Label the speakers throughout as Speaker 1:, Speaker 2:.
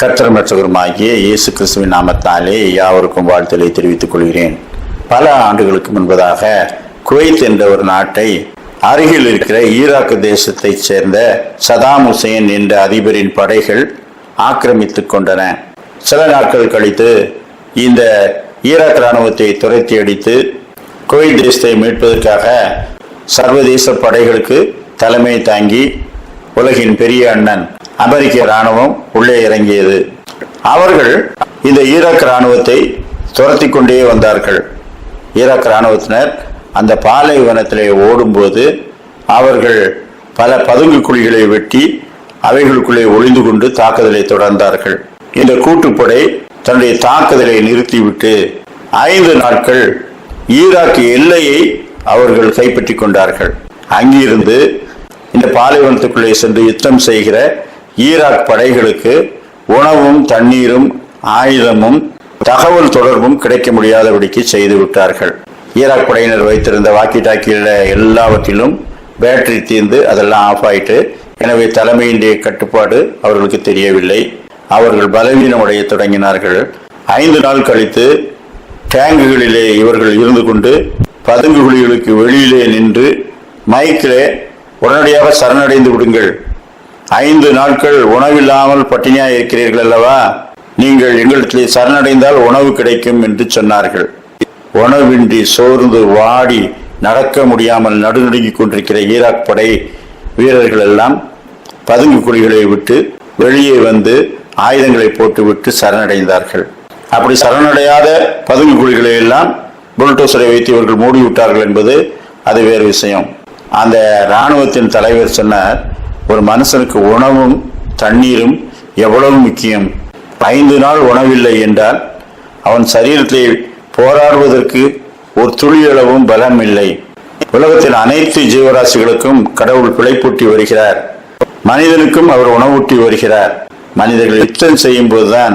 Speaker 1: கர்த்தர் மற்றவருமாகிய இயேசு கிறிஸ்துவின் நாமத்தாலே யாவருக்கும் வாழ்த்தலை தெரிவித்துக் கொள்கிறேன். பல ஆண்டுகளுக்கு முன்பதாக குவைத் என்ற ஒரு நாட்டை அருகில் இருக்கிற ஈராக்கு தேசத்தைச் சேர்ந்த சதாம் ஹுசேன் என்ற அதிபரின் படைகள் ஆக்கிரமித்து கொண்டன. சில நாட்கள் கழித்து இந்த ஈராக் இராணுவத்தை துரத்தி அடித்து குவைத் தேசத்தை மீட்பதற்காக சர்வதேச படைகளுக்கு தலைமை தாங்கி உலகின் பெரிய அண்ணன் அமெரிக்க ராணுவம் உள்ளே இறங்கியது. அவர்கள் இந்த ஈராக் ராணுவத்தை துரத்தி கொண்டே வந்தார்கள். ஈராக் ராணுவத்தினர் அந்த பாலைவனத்திலே ஓடும்போது அவர்கள் பல பதுங்கு குழிகளை வெட்டி அவைகளுக்குள்ளே ஒளிந்து கொண்டு தாக்குதலை தொடர்ந்தார்கள். இந்த கூட்டுப்படை தன்னுடைய தாக்குதலை நிறுத்திவிட்டு ஐந்து நாட்கள் ஈராக் எல்லையை அவர்கள் கைப்பற்றி கொண்டார்கள். அங்கிருந்து இந்த பாலைவனத்துக்குள்ளே சென்று யுத்தம் செய்கிற ஈராக் படைகளுக்கு உணவும் தண்ணீரும் ஆயுதமும் தகவல் தொடர்பும் கிடைக்க முடியாதபடிக்கு செய்து விட்டார்கள். ஈராக் படையினர் வைத்திருந்த வாக்கி டாக்கியில் எல்லாவற்றிலும் பேட்டரி தீர்ந்து அதெல்லாம் ஆஃப் ஆயிட்டு எனவே தலைமையினுடைய கட்டுப்பாடு அவர்களுக்கு தெரியவில்லை. அவர்கள் பலவீனம் அடைய தொடங்கினார்கள். ஐந்து நாள் கழித்து டேங்குகளிலே இவர்கள் இருந்து கொண்டு பதுங்கு குழிகளுக்கு வெளியிலே நின்று மைக்கிலே உடனடியாக சரணடைந்து விடுங்கள். ஐந்து நாட்கள் உணவில்லாமல் பட்டினியா இருக்கிறீர்கள் அல்லவா? நீங்கள் எங்களிடத்திலே சரணடைந்தால் உணவு கிடைக்கும் என்று சொன்னார்கள். உணவின்றி சோர்ந்து வாடி நடக்க முடியாமல் நடுநடுங்கிக் கொண்டிருக்கிற ஈராக் படை வீரர்கள் எல்லாம் பதுங்கு குழிகளை விட்டு வெளியே வந்து ஆயுதங்களை போட்டுவிட்டு சரணடைந்தார்கள். அப்படி சரணடையாத பதுங்கு குழிகளை எல்லாம் புல்டோசரை வைத்து இவர்கள் மூடிவிட்டார்கள் என்பது அது வேறு விஷயம். அந்த இராணுவத்தின் தலைவர் சொன்னார் ஒரு மனுஷனுக்கு உணவும் தண்ணீரும் எவ்வளவு முக்கியம்? ஐந்து நாள் உணவில்லை என்றால் அவன் சரீரத்தை போராடுவதற்கு ஒரு துளியளவும் பலம் இல்லை. உலகத்தின் அனைத்து ஜீவராசிகளுக்கும் கடவுள் பிழைப்பூட்டி வருகிறார். மனிதனுக்கும் அவர் உணவூட்டி வருகிறார். மனிதர்கள் யுத்தம் செய்யும் போதுதான்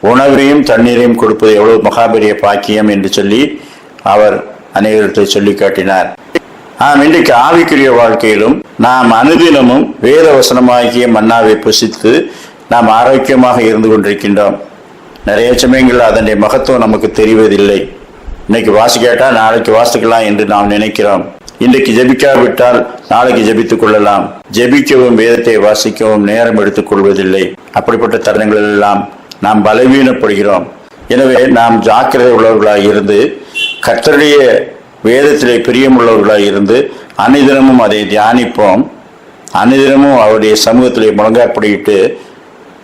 Speaker 1: உணவையும் தண்ணீரையும் கொடுப்பது எவ்வளவு மகாபெரிய பாக்கியம் என்று சொல்லி அவர் அனைவர்களை சொல்லி காட்டினார். நாம் இன்றைக்கு ஆவிக்குரிய வாழ்க்கையிலும் நாம் அனுதினமும் வேத வசனமாகிய மன்னாவை புசித்து நாம் ஆரோக்கியமாக இருந்து கொண்டிருக்கின்றோம். நிறைய சமயங்கள் அதனுடைய மகத்துவம் நமக்கு தெரிவதில்லை. இன்னைக்கு கேட்டால் நாளைக்கு வாசிக்கலாம் என்று நாம் நினைக்கிறோம். இன்றைக்கு ஜெபிக்காவிட்டால் நாளைக்கு ஜெபித்துக் கொள்ளலாம். ஜெபிக்கவும் வேதத்தை வாசிக்கவும் நேரம் எடுத்துக் கொள்வதில்லை. அப்படிப்பட்ட தருணங்கள் எல்லாம் நாம் பலவீனப்படுகிறோம். எனவே நாம் ஜாக்கிரதை உள்ளவர்களாக இருந்து கர்த்தருடைய வேதத்திலே பிரியமுள்ளவர்களாக இருந்து அனைதினமும் அதை தியானிப்போம். அனைதினமும் அவருடைய சமூகத்திலே முழங்காப்படியிட்டு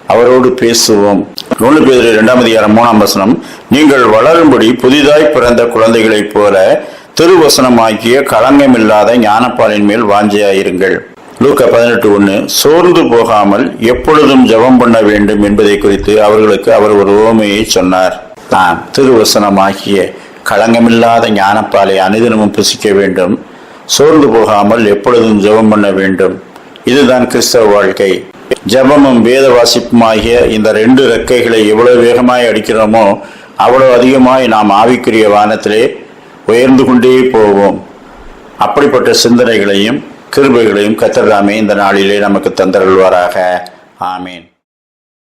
Speaker 1: அவரோடு பேசுவோம். நூலு பேரில் இரண்டாம் அதிகாரம் மூணாம் வசனம் நீங்கள் வளரும்படி புதிதாய் பிறந்த குழந்தைகளைப் போல திருவசனமாக்கிய களங்கமில்லாத ஞானப்பாலின் மேல் வாஞ்சையாயிருங்கள். லூக்க பதினெட்டு ஒன்று சோர்ந்து போகாமல் எப்பொழுதும் ஜெபம் பண்ண வேண்டும் என்பதை குறித்து அவர்களுக்கு அவர் ஒரு ஓமையை சொன்னார். நான் திருவசனமாகிய களங்கமில்லாத ஞானப்பாலை அனுதினமும் புசிக்க வேண்டும் சோர்ந்து போகாமல் எப்பொழுதும் ஜெபம் பண்ண வேண்டும் இதுதான் கிறிஸ்தவ வாழ்க்கை ஜெபமும் வேத வாசிப்புமாகிய இந்த ரெண்டு ரெக்கைகளை எவ்வளவு வேகமாய் அடிக்கிறோமோ அவ்வளவு அதிகமாய் நாம் ஆவிக்குரிய வானத்திலே உயர்ந்து கொண்டே போவோம் அப்படிப்பட்ட சிந்தனைகளையும் கிருபைகளையும் கத்தர்தாமே இந்த நாளிலே நமக்கு தந்தருள்வாராக ஆமீன்